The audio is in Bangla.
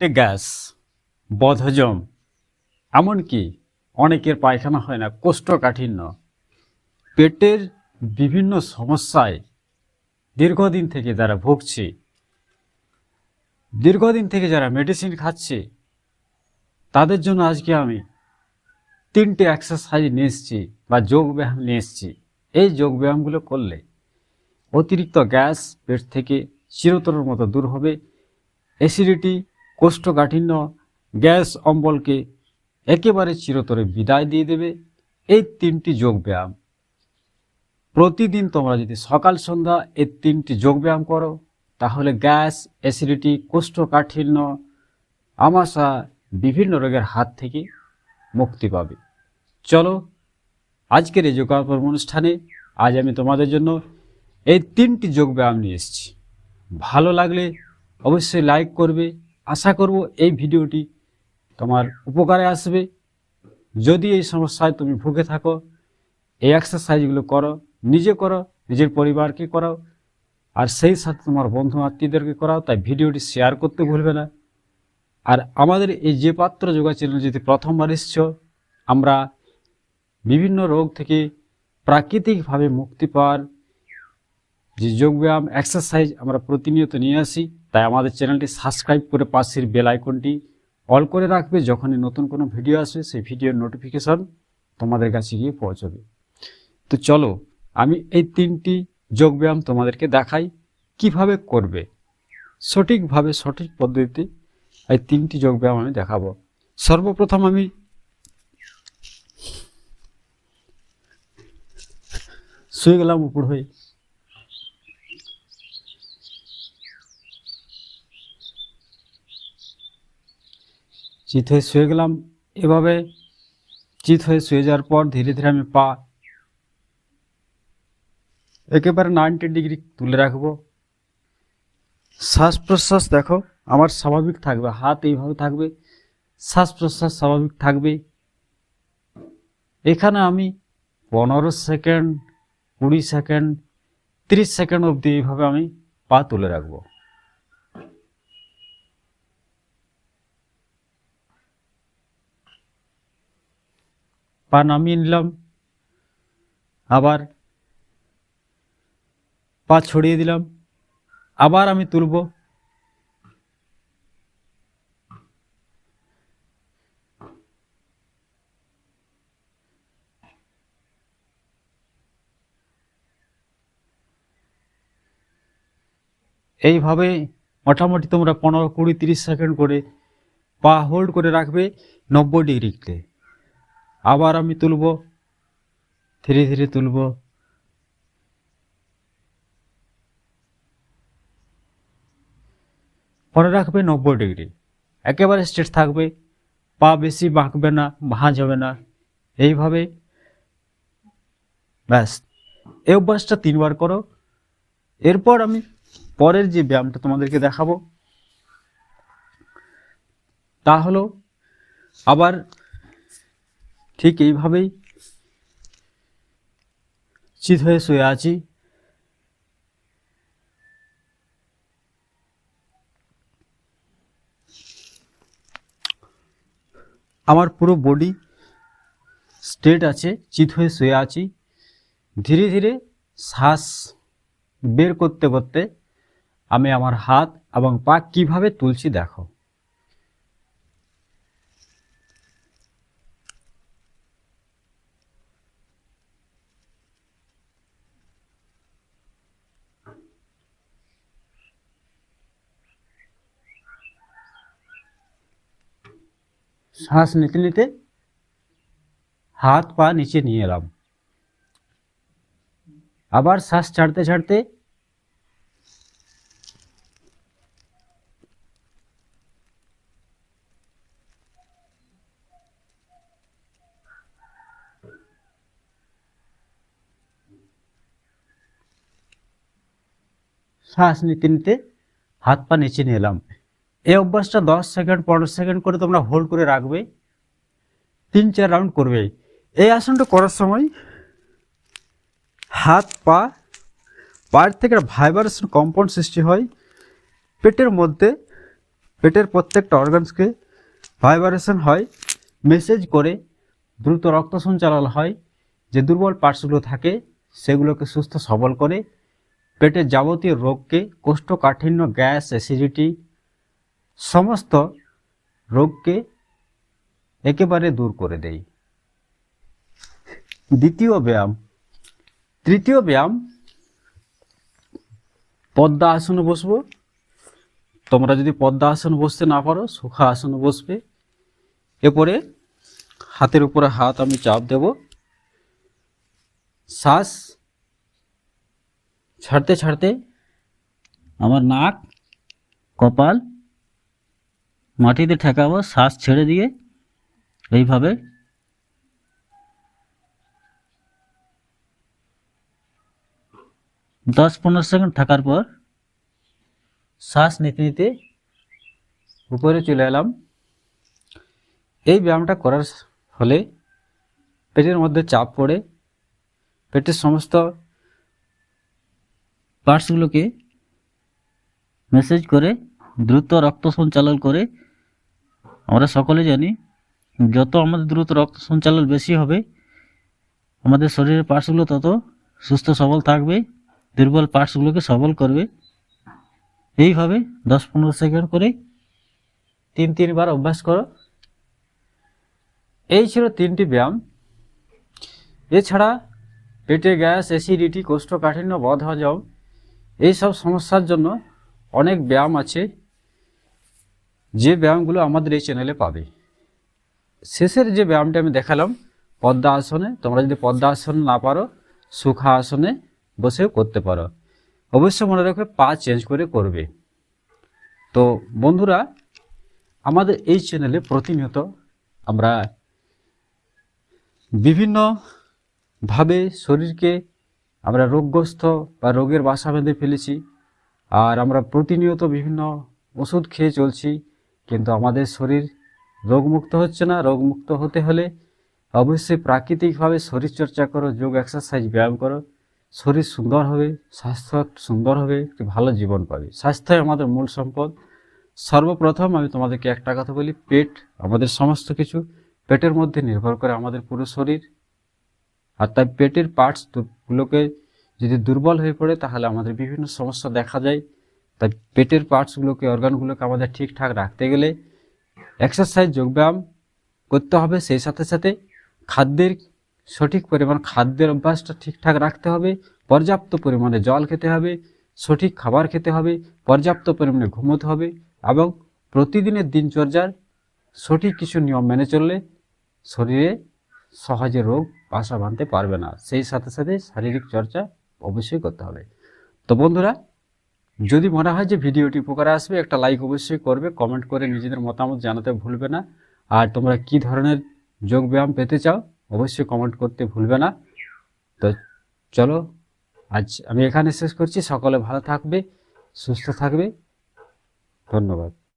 পেটে গ্যাস, বদহজম, এমনকি অনেকের পায়খানা হয় না, কোষ্ঠকাঠিন্য। পেটের বিভিন্ন সমস্যায় দীর্ঘদিন থেকে যারা ভুগছে, দীর্ঘদিন থেকে যারা মেডিসিন খাচ্ছে, তাদের জন্য আজকে আমি তিনটে এক্সারসাইজ নিয়ে এসেছি বা যোগব্যায়াম নিয়ে এসেছি। এই যোগব্যায়ামগুলো করলে অতিরিক্ত গ্যাস পেট থেকে চিরতরের মতো দূর হবে অ্যাসিডিটি কোষ্ঠকাঠিন্য গ্যাস অম্বলকে একেবারে চিরতরে বিদায় দিয়ে দেবে। এই তিনটি যোগ ব্যায়াম। প্রতিদিন তোমরা যদি সকাল, সন্ধ্যা এই তিনটি যোগ ব্যায়াম করো, তাহলে গ্যাস, অ্যাসিডিটি, কোষ্ঠকাঠিন্য আমাশা বিভিন্ন রোগের হাত থেকে মুক্তি পাবে। চলো আজকের এই যোগাপর্ব অনুষ্ঠানে আজ আমি তোমাদের জন্য এই তিনটি যোগ ব্যায়াম নিয়ে এসেছি। ভালো লাগলে অবশ্যই লাইক করবে আশা করব এই ভিডিওটি তোমার উপকারে আসবে। যদি এই সমস্যায় তুমি ভুগে থাকো, এই এক্সারসাইজগুলো করো, নিজে করো, নিজের পরিবারকে করাও, আর সেই সাথে তোমার বন্ধু আত্মীয়দেরকে করাও, তাই ভিডিওটি শেয়ার করতে ভুলবে না। আর আমাদের এই যে পাত্র যোগা চ্যানেল যদি প্রথমবার এসছ, আমরা বিভিন্ন রোগ থেকে প্রাকৃতিকভাবে মুক্তি পাওয়ার যে যোগব্যায়াম এক্সারসাইজ আমরা প্রতিনিয়ত নিয়ে আসি। তাই আমাদের চ্যানেলটি সাবস্ক্রাইব করে পাশের বেল আইকনটি অল করে রাখবে যখনই নতুন কোনো ভিডিও আসবে, সেই ভিডিওর নোটিফিকেশন তোমাদের কাছে গিয়ে পৌঁছবে। তো চলো, আমি এই তিনটি যোগব্যায়াম তোমাদেরকে দেখাই, কীভাবে করবে। সঠিকভাবে, সঠিক পদ্ধতিতে এই তিনটি যোগব্যায়াম আমি দেখাবো। সর্বপ্রথম আমি শুয়ে গেলাম উপর হয়ে। চিত হয়ে শুয়ে গেলাম। এভাবে চিত হয়ে শুয়ে যাওয়ার পর ধীরে ধীরে আমি পা একেবারে নাইনটি ডিগ্রি তুলে রাখব। শ্বাস প্রশ্বাস দেখো, আমার স্বাভাবিক থাকবে, হাত এইভাবে থাকবে, শ্বাস প্রশ্বাস স্বাভাবিক থাকবে। এখানে আমি পনেরো সেকেন্ড, কুড়ি সেকেন্ড, তিরিশ সেকেন্ড অবধি এইভাবে আমি পা তুলে রাখব। পা নামিয়ে নিলাম আবার পা ছড়িয়ে দিলাম। আবার আমি তুলব। এইভাবে মোটামুটি তোমরা পনেরো কুড়ি তিরিশ সেকেন্ড করে পা হোল্ড করে রাখবে নব্বই ডিগ্রিতে। আবার আমি তুলব, ধীরে ধীরে তুলব। পরে রাখবে নব্বই ডিগ্রি। একেবারে স্ট্রেট থাকবে, পা বেশি বাঁকবে না, ভাঁজ হবে না। এইভাবে। ব্যাস। এই অভ্যাসটা তিনবার করো। এরপর আমি পরের যে ব্যায়ামটা তোমাদেরকে দেখাবো, তা হলো আবার ঠিক এইভাবেই চিত হয়ে শুয়ে আছি। আমার পুরো বডি স্ট্রেট আছে, চিত হয়ে শুয়ে আছি। ধীরে ধীরে শ্বাস বের করতে করতে আমি আমার হাত এবং পা কীভাবে তুলছি দেখো। শ্বাস নিতে নিতে হাত পা নিচে নিয়ে এলাম আবার শ্বাস ছাড়তে ছাড়তে শ্বাস নিতে নিতে হাত পা নিচে নিয়ে এলাম এই অভ্যাসটা দশ সেকেন্ড, পনেরো সেকেন্ড করে তোমরা হোল্ড করে রাখবে। তিন, চার রাউন্ড করবে। এই আসনটা করার সময় হাত, পা, পায়ের থেকে ভাইব্রেশন কম্পাউন্ড সৃষ্টি হয়। পেটের মধ্যে, পেটের প্রত্যেকটা অর্গানসকে ভাইব্রেশন হয়। মেসেজ করে, দ্রুত রক্ত সঞ্চালন হয়। যে দুর্বল পার্টসগুলো থাকে, সেগুলোকে সুস্থ সবল করে, পেটের যাবতীয় রোগকে, কোষ্ঠকাঠিন্য, গ্যাস অ্যাসিডিটি সমস্ত রোগকে একেবারে দূর করে দেয় দ্বিতীয় ব্যায়াম। তৃতীয় ব্যায়াম পদ্মা আসনে বসবো। তোমরা যদি পদ্মা আসন বসতে না পারো সুখা আসনে বসবে। এরপরে হাতের উপরে হাত আমি চাপ দেব। শ্বাস ছাড়তে ছাড়তে আমার নাক, কপাল মাটিতে ঠেকাবো, শ্বাস ছেড়ে দিয়ে এইভাবে। দশ পনেরো সেকেন্ড থাকার পর শ্বাস নিতে নিতে উপরে চলে এলাম। এই ব্যায়ামটা করার ফলে পেটের মধ্যে চাপ পড়ে। পেটের সমস্ত পার্টসগুলোকে মেসেজ করে, দ্রুত রক্ত সঞ্চালন করে আমরা সকলে জানি যত আমাদের দ্রুত রক্ত সঞ্চালন বেশি হবে, আমাদের শরীরের পার্টসগুলো তত সুস্থ সবল থাকবে, দুর্বল পার্টসগুলোকে সবল করবে। এইভাবে দশ পনেরো সেকেন্ড করে তিন তিনবার অভ্যাস করো। এই ছিল তিনটি ব্যায়াম। এছাড়া পেটে গ্যাস, অ্যাসিডিটি, কোষ্ঠকাঠিন্য বধ হজম এইসব সমস্যার জন্য অনেক ব্যায়াম আছে। যে ব্যায়ামগুলো আমাদের এই চ্যানেলে পাবে। শেষের যে ব্যায়ামটা আমি দেখালাম পদ্মা আসনে তোমরা যদি পদ্মা আসন না পারো সুখা আসনে বসেও করতে পারো। অবশ্যই মনে রাখবে পা চেঞ্জ করে করবে। তো বন্ধুরা, আমাদের এই চ্যানেলে প্রতিনিয়ত আমরা বিভিন্নভাবে শরীরকে আমরা রোগগ্রস্ত বা রোগের বাসা বেঁধে ফেলেছি, আর আমরা প্রতিনিয়ত বিভিন্ন ওষুধ খেয়ে চলছি। কিন্তু আমাদের শরীর রোগমুক্ত হচ্ছে না। রোগমুক্ত হতে হলে অবশ্যই প্রাকৃতিকভাবে শরীরচর্চা করো, যোগ এক্সারসাইজ ব্যায়াম করো। শরীর সুন্দর হবে, স্বাস্থ্য সুন্দর হবে, একটি ভালো জীবন পাবে। স্বাস্থ্যই আমাদের মূল সম্পদ। সর্বপ্রথম আমি তোমাদেরকে একটা কথা বলি, পেট আমাদের সমস্ত কিছু। পেটের মধ্যে নির্ভর করে আমাদের পুরো শরীর। আর তাই পেটের পার্টসগুলোকে যদি দুর্বল হয়ে পড়ে, তাহলে আমাদের বিভিন্ন সমস্যা দেখা যায়। তাই পেটের পার্টসগুলোকে অর্গানগুলোকে আমাদের ঠিকঠাক রাখতে গেলে এক্সারসাইজ যোগব্যায়াম করতে হবে। সেই সাথে সাথে খাদ্যের সঠিক পরিমাণ, খাদ্যের অভ্যাসটা ঠিকঠাক রাখতে হবে। পর্যাপ্ত পরিমাণে জল খেতে হবে, সঠিক খাবার খেতে হবে, পর্যাপ্ত পরিমাণে ঘুমোতে হবে এবং প্রতিদিনের দিনচর্যার সঠিক কিছু নিয়ম মেনে চললে শরীরে সহজে রোগ বাসা বাঁধতে পারবে না। সেই সাথে সাথে শারীরিক চর্চা অবশ্যই করতে হবে। তো বন্ধুরা যদি মনে হয় যে ভিডিওটি উপকারে আসবে, একটা লাইক অবশ্যই করবে কমেন্ট করে নিজেদের মতামত জানাতে ভুলবে না। আর তোমরা কি ধরনের যোগ ব্যায়াম পেতে চাও, অবশ্যই কমেন্ট করতে ভুলবে না। তো চলো, আজ আমি এখানে শেষ করছি। সকলে ভালো থাকবে, সুস্থ থাকবে। ধন্যবাদ।